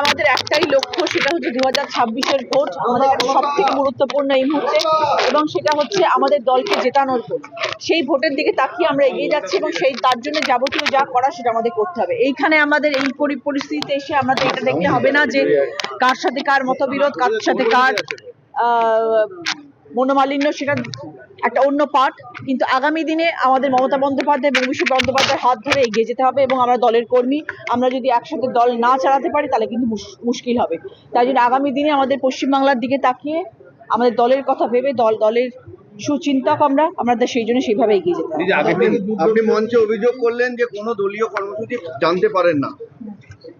আমাদের একটাই লক্ষ্য, সেটা হচ্ছে দু হাজার ছাব্বিশের ভোট আমাদের সব থেকে গুরুত্বপূর্ণ এই মুহূর্তে, এবং সেটা হচ্ছে আমাদের দলকে জেতানোর ভোট। সেই ভোটের দিকে তাকিয়ে আমরা এগিয়ে যাচ্ছি এবং সেই, তার জন্য যাবতীয় যা করা সেটা আমাদের করতে হবে। এইখানে আমাদের এই পরিস্থিতিতে এসে আমাদের এটা দেখতে হবে না যে কার সাথে কার মতবিরোধ, কার সাথে কার মনোমালিন্য, সেটা একটা অন্য পার্ট কিন্তু আগামী দিনে আমাদের মমতা বন্দ্যোপাধ্যায় এবং অভিষেক বন্দ্যোপাধ্যায়ের হাত ধরে এগিয়ে যেতে হবে এবং আমরা দলের কর্মী আমরা যদি একসাথে দল না চালাতে পারি তাহলে কিন্তু মুশকিল হবে। তাই জন্য আগামী দিনে আমাদের পশ্চিমবাংলার দিকে তাকিয়ে আমাদের দলের কথা ভেবে দল দলের সুচিন্তক আমরা আমাদের সেই জন্য সেইভাবে এগিয়ে যেতে আপনি আপনি মঞ্চে অভিযোগ করলেন যে কোনো দলীয় কর্মসূচি জানতে পারেন না।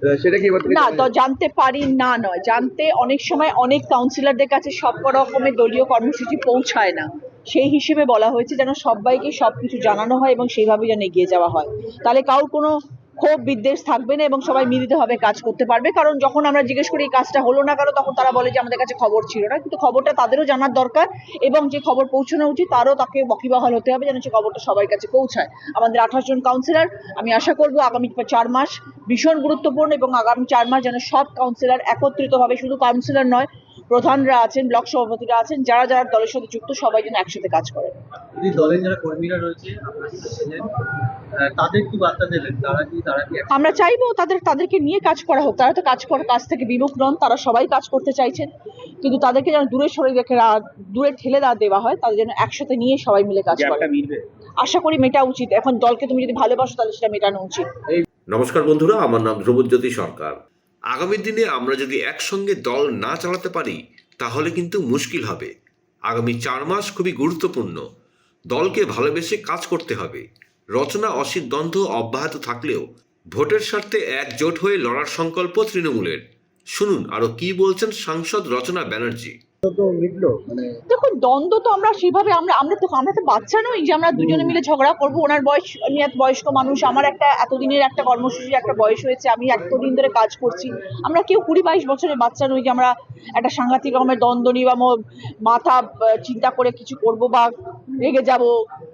আহ, সেটা কি না তো জানতে পারি না নয়। জানতে অনেক সময় অনেক কাউন্সিলরদের কাছে সব রকমের দলীয় কর্মসূচি পৌঁছায় না। সেই হিসেবে বলা হয়েছে যেন সবাইকে সবকিছু জানানো হয় এবং সেইভাবে যেন এগিয়ে যাওয়া হয়। তাহলে কারোর কোনো ক্ষোভ, বিদ্বেষ থাকবে না এবং সবাই মিলিতভাবে কাজ করতে পারবে। কারণ যখন আমরা জিজ্ঞেস করি, এই কাজটা হলো না কারও তখন তারা বলে যে, আমাদের কাছে খবর ছিল না। কিন্তু খবরটা তাদেরও জানার দরকার এবং যে খবর পৌঁছানো উচিত, তারও তাকে বকিবহাল হতে হবে যেন সে খবরটা সবার কাছে পৌঁছায়। আমাদের আঠাশ জন কাউন্সিলর আমি আশা করব আগামী চার মাস ভীষণ গুরুত্বপূর্ণ এবং আগামী চার মাস যেন সব কাউন্সিলর একত্রিতভাবে শুধু কাউন্সিলর নয় প্রধানরা আছেন ব্লক সভাপতিরা আছেন যারা যারা দলের সাথে যুক্ত সবাই যেন একসাথে কাজ করেন। দলের যারা কর্মীরা রয়েছে আপনার সাথে ছিলেন আহ, তাদের কি বার্তা দেবেন? তারা কি তারা কি আমরা চাইব তাদের তাদেরকে নিয়ে কাজ করা হোক। তারা তো কাজ করার কাজ থেকে বিমুখ নন তারা সবাই কাজ করতে চাইছেন। কিন্তু তাদেরকে যেন দূরে সরে রেখে দূরে ঠেলে না দেওয়া হয় তাদের যেন একসাথে নিয়ে সবাই মিলে কাজ করে আশা করি মেটা উচিত। এখন দলকে তুমি যদি ভালোবাসো তাহলে সেটা মেটানো উচিত। নমস্কার বন্ধুরা আমার নাম ধ্রুবজ্যোতি সরকার। আগামী দিনে আমরা যদি একসঙ্গে দল না চালাতে পারি, তাহলে কিন্তু মুশকিল হবে। আগামী চার মাস খুবই গুরুত্বপূর্ণ। দলকে ভালোবেসে কাজ করতে হবে। রচনা অসিত দ্বন্দ্ব অব্যাহত থাকলেও ভোটের স্বার্থে একজোট হয়ে লড়ার সংকল্প তৃণমূলের। শুনুন আরও কি বলছেন সাংসদ রচনা ব্যানার্জি। দেখুন, দ্বন্দ্ব তো আমরা সেভাবে, আমরা আমরা তো আমরা তো বাচ্চা নই যে আমরা দুজনে মিলে ঝগড়া করব। ওনার বয়স এক বয়স্ক মানুষ, আমার একটা এতদিনের একটা কর্মসূচি একটা বয়স হয়েছে, আমি এতদিন ধরে কাজ করছি। আমরা কেউ কুড়ি বাইশ বছরের বাচ্চা নই যে আমরা একটা সাংঘাতিক রকমের দ্বন্দ্ব নিই বা মাথা চিন্তা করে কিছু করব বা রেগে যাব,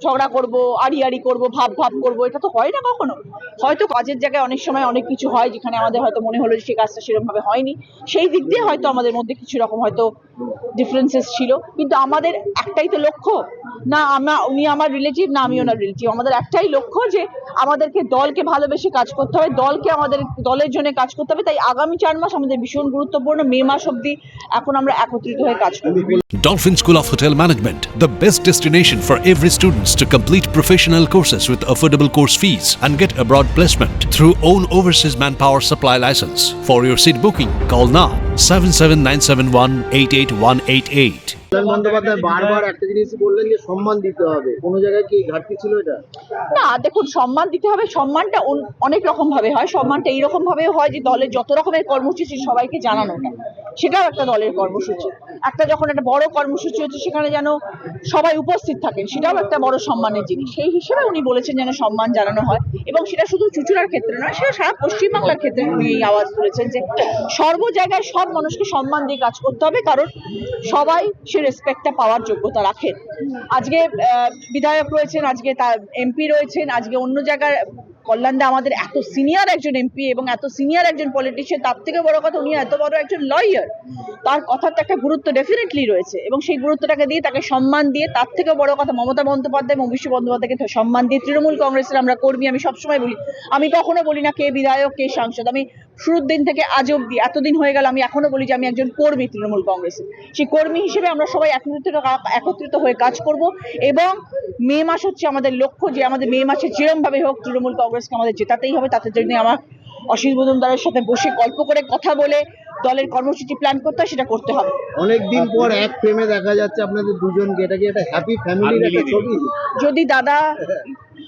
ঝগড়া করব আড়ি আড়ি করব ভাব ভাব করব, এটা তো হয় না কখনো। হয়তো কাজের জায়গায় অনেক সময় অনেক কিছু হয়, যেখানে আমাদের হয়তো মনে হলো যে সেই কাজটা সেরকম ভাবে হয়নি। সেই দিক দিয়ে হয়তো আমাদের মধ্যে কিছু রকম হয়তো ডিফারেন্সেস ছিল। কিন্তু আমাদের একটাই তো লক্ষ্য, না আমরা, উনি আমার রিলেটিভ না আমি ওনার রিলেটিভ আমাদের একটাই লক্ষ্য যে আমাদেরকে দলকে ভালোবেসে কাজ করতে হবে, দলকে আমাদের, দলের জন্য কাজ করতে হবে। তাই আগামী চার মাস আমাদের ভীষণ গুরুত্বপূর্ণ, মে মাস অবধি এখন আমরা একত্রিত হয়ে কাজ করব। Dolphin school of hotel management the best destination for every students to complete professional courses with affordable course fees and get abroad placement through own overseas man power supply licence for your seat booking call now 7797188188. Bandyopadhyay বারবার একটা জিনিস বললেন যে সম্মান দিতে হবে। কোনো জায়গায় কি ঘাটতি ছিল এটা? না দেখুন সম্মান দিতে হবে সম্মানটা অনেক রকম ভাবে হয়। সম্মানটা এইরকম ভাবেও হয় যে দলের যত রকমের কর্মসূচি সবাইকে জানানোটা সেটাও একটা দলের কর্মসূচি। একটা যখন একটা বড় কর্মসূচি হচ্ছে সেখানে যেন সবাই উপস্থিত থাকেন সেটাও একটা বড় সম্মানের জিনিস। সেই হিসেবে উনি বলেছেন যেন সম্মান জানানো হয় এবং সেটা শুধু চুচুড়ার ক্ষেত্রে নয় সেটা সারা পশ্চিমবাংলার ক্ষেত্রে উনি এই আওয়াজ তুলেছেন যে সর্ব জায়গায় সব মানুষকে সম্মান দিয়ে কাজ করতে হবে কারণ সবাই সে রেসপেক্টটা পাওয়ার যোগ্যতা রাখেন। আজকে বিধায়ক রয়েছেন, আজকে তার এমপি রয়েছেন, আজকে অন্য জায়গায় কল্যাণদা আমাদের এত সিনিয়র একজন এমপি এবং এত সিনিয়র একজন পলিটিশিয়ান তার থেকে বড় কথা উনি এত বড় একজন লয়ার তার কথার তো একটা গুরুত্ব ডেফিনেটলি রয়েছে এবং সেই গুরুত্বটাকে দিয়ে তাকে সম্মান দিয়ে, তার থেকে বড় কথা মমতা বন্দ্যোপাধ্যায় এবং অভিষেক বন্দ্যোপাধ্যায়কে সম্মান দিয়ে তৃণমূল কংগ্রেসের আমরা কর্মী, আমি সবসময় বলি। আমি কখনো বলি না কে বিধায়ক, কে সাংসদ। আমি শুরুর দিন থেকে আজ অব্দি এতদিন হয়ে গেল, আমি এখনও বলি যে আমি একজন কর্মী তৃণমূল কংগ্রেসের। সেই কর্মী হিসেবে আমরা সবাই একত্রিত একত্রিত হয়ে কাজ করব এবং মে মাস হচ্ছে আমাদের লক্ষ্য যে আমাদের মে মাসে যেরম ভাবে হোক তৃণমূল কংগ্রেসকে আমাদের জেতাতেই হবে তাদের জন্য আমার অসিত মজুমদারের সাথে বসে গল্প করে কথা বলে দলের কর্মসূচি প্ল্যান করতে হয় সেটা করতে হবে। অনেক দিন পর এক ফ্রেমে দেখা যাচ্ছে আপনাদের দুজনকে এটা কি একটা হ্যাপি ফ্যামিলির একটা ছবি? যদি দাদা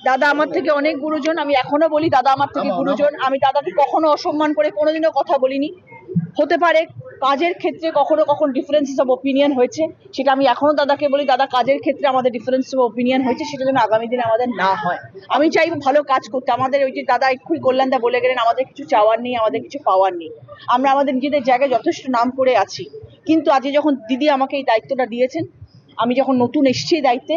দাদা আমার থেকে অনেক গুরুজন আমি এখনও বলি দাদা আমার থেকে গুরুজন আমি দাদাকে কখনো অসম্মান করে কোনোদিনও কথা বলিনি। হতে পারে কাজের ক্ষেত্রে কখনো কখনো ডিফারেন্সেস অফ ওপিনিয়ন হয়েছে, সেটা আমি এখনও দাদাকে বলি, দাদা কাজের ক্ষেত্রে আমাদের ডিফারেন্স অফ ওপিনিয়ন হয়েছে, সেটা যেন আগামী দিনে আমাদের না হয়। আমি চাইব ভালো কাজ করতে, আমাদের ওই যে দাদা এক্ষুনি কল্যাণদা বলে গেলেন, আমাদের কিছু চাওয়ার নেই, আমাদের কিছু পাওয়ার নেই। আমরা আমাদের নিজেদের জায়গায় যথেষ্ট নাম করে আছি। কিন্তু আজকে যখন দিদি আমাকে এই দায়িত্বটা দিয়েছেন, আমি যখন নতুন এসেছি এই দায়িত্বে,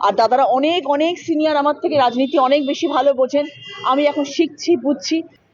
আর দাদারা অনেক অনেক সিনিয়র আমার থেকে রাজনীতি অনেক বেশি ভালো বোঝেন, আমি এখন শিখছি, বুঝছি।